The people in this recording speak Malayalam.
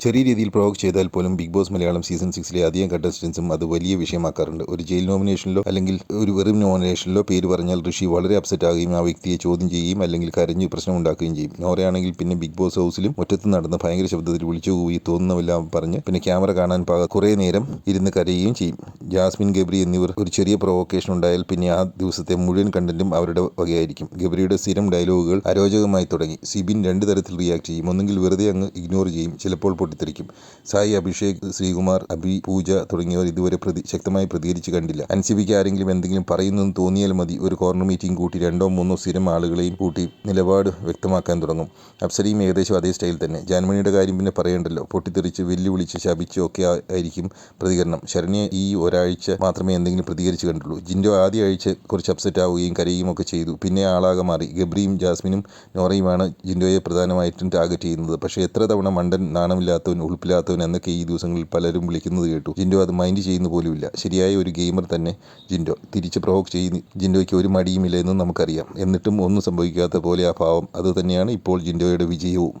ചെറിയ രീതിയിൽ പ്രൊവോക്ക് ചെയ്താൽ പോലും ബിഗ് ബോസ് മലയാളം സീസൺ സിക്സിലെ അധികം കണ്ടസ്റ്റൻസും അത് വലിയ വിഷയമാക്കാറുണ്ട് ഒരു ജയിൽ നോമിനേഷനിലോ അല്ലെങ്കിൽ ഒരു വെറും നോമിനേഷനിലോ പേര് പറഞ്ഞാൽ ഋഷി വളരെ അപ്സെറ്റ് ആകുകയും ആ വ്യക്തിയെ ചോദ്യം ചെയ്യുകയും അല്ലെങ്കിൽ കരഞ്ഞ് പ്രശ്നം ഉണ്ടാക്കുകയും ചെയ്യും. നോറയാണെങ്കിൽ പിന്നെ ബിഗ് ബോസ് ഹൗസിലും മുറ്റത്ത് നടന്ന് ഭയങ്കര ശബ്ദത്തിൽ വിളിച്ചു പോയി തോന്നുന്നവെല്ലാം പറഞ്ഞ് പിന്നെ ക്യാമറ കാണാൻ പാക കുറേ നേരം ഇരുന്ന് കരയുകയും ചെയ്യും. ജാസ്മിൻ ഗബ്രി എന്നിവർ ഒരു ചെറിയ പ്രൊവോക്കേഷൻ ഉണ്ടായാൽ പിന്നെ ആ ദിവസത്തെ മുഴുവൻ കണ്ടന്റും അവരുടെ വകയായിരിക്കും. ഗബ്രിയുടെ സ്ഥിരം ഡയലോഗുകൾ അരോചകമായി തുടങ്ങി. സിബിൻ രണ്ട് തരത്തിൽ റിയാക്ട് ചെയ്യും. ഒന്നെങ്കിൽ വെറുതെ അങ്ങ് ഇഗ്നോർ ചെയ്യും. ചിലപ്പോൾ പൊട്ടിത്തെറിക്കും സായി അഭിഷേക് ശ്രീകുമാർ അഭി പൂജ തുടങ്ങിയവർ ഇതുവരെ പ്രതി ശക്തമായി പ്രതികരിച്ചു കണ്ടില്ല. അൻസിബിക്ക് ആരെങ്കിലും എന്തെങ്കിലും പറയുന്നെന്ന് തോന്നിയാൽ മതി. ഒരു കോർണർ മീറ്റിംഗ് കൂട്ടി രണ്ടോ മൂന്നോ സ്ഥിരം ആളുകളെയും കൂട്ടി നിലപാട് വ്യക്തമാക്കാൻ തുടങ്ങും. അപ്സരയും ഏകദേശം അതേ സ്റ്റൈൽ തന്നെ. ജാൻമണിയുടെ കാര്യം പിന്നെ പറയണ്ടല്ലോ. പൊട്ടിത്തെറിച്ച് വെല്ലുവിളിച്ച് ശപിച്ച് ഒക്കെ ആയിരിക്കും പ്രതികരണം. ശരണ്യ ഈ ഒരാഴ്ച മാത്രമേ എന്തെങ്കിലും പ്രതികരിച്ച് കണ്ടുള്ളൂ ജിൻഡോ ആദ്യ ആഴ്ച കുറച്ച് അപ്സെറ്റ് ആവുകയും കരയുകയും ഒക്കെ ചെയ്തു. പിന്നെ ആളാകെ മാറി. ഗബ്രിയും ജാസ്മിനും നോറയുമാണ് ജിൻഡോയെ പ്രധാനമായിട്ടും ടാർഗറ്റ് ചെയ്യുന്നത്. പക്ഷേ എത്ര തവണ മണ്ടൻ നാണമില്ലാത്തവൻ ഉൾപ്പില്ലാത്തവൻ എന്നൊക്കെ ഈ ദിവസങ്ങളിൽ പലരും വിളിക്കുന്നത് കേട്ടു. ജിൻഡോ അത് മൈൻഡ് ചെയ്യുന്ന പോലുമില്ല. ശരിയായ ഒരു ഗെയിമർ തന്നെ ജിൻഡോ. തിരിച്ച് പ്രൊവോക്ക് ചെയ്യുന്ന ജിൻഡോയ്ക്ക് ഒരു മടിയുമില്ല എന്നും നമുക്കറിയാം. എന്നിട്ടും ഒന്നും സംഭവിക്കാത്ത പോലെ ആ ഭാവം. അത് തന്നെയാണ് ഇപ്പോൾ ജിൻഡോയുടെ വിജയവും.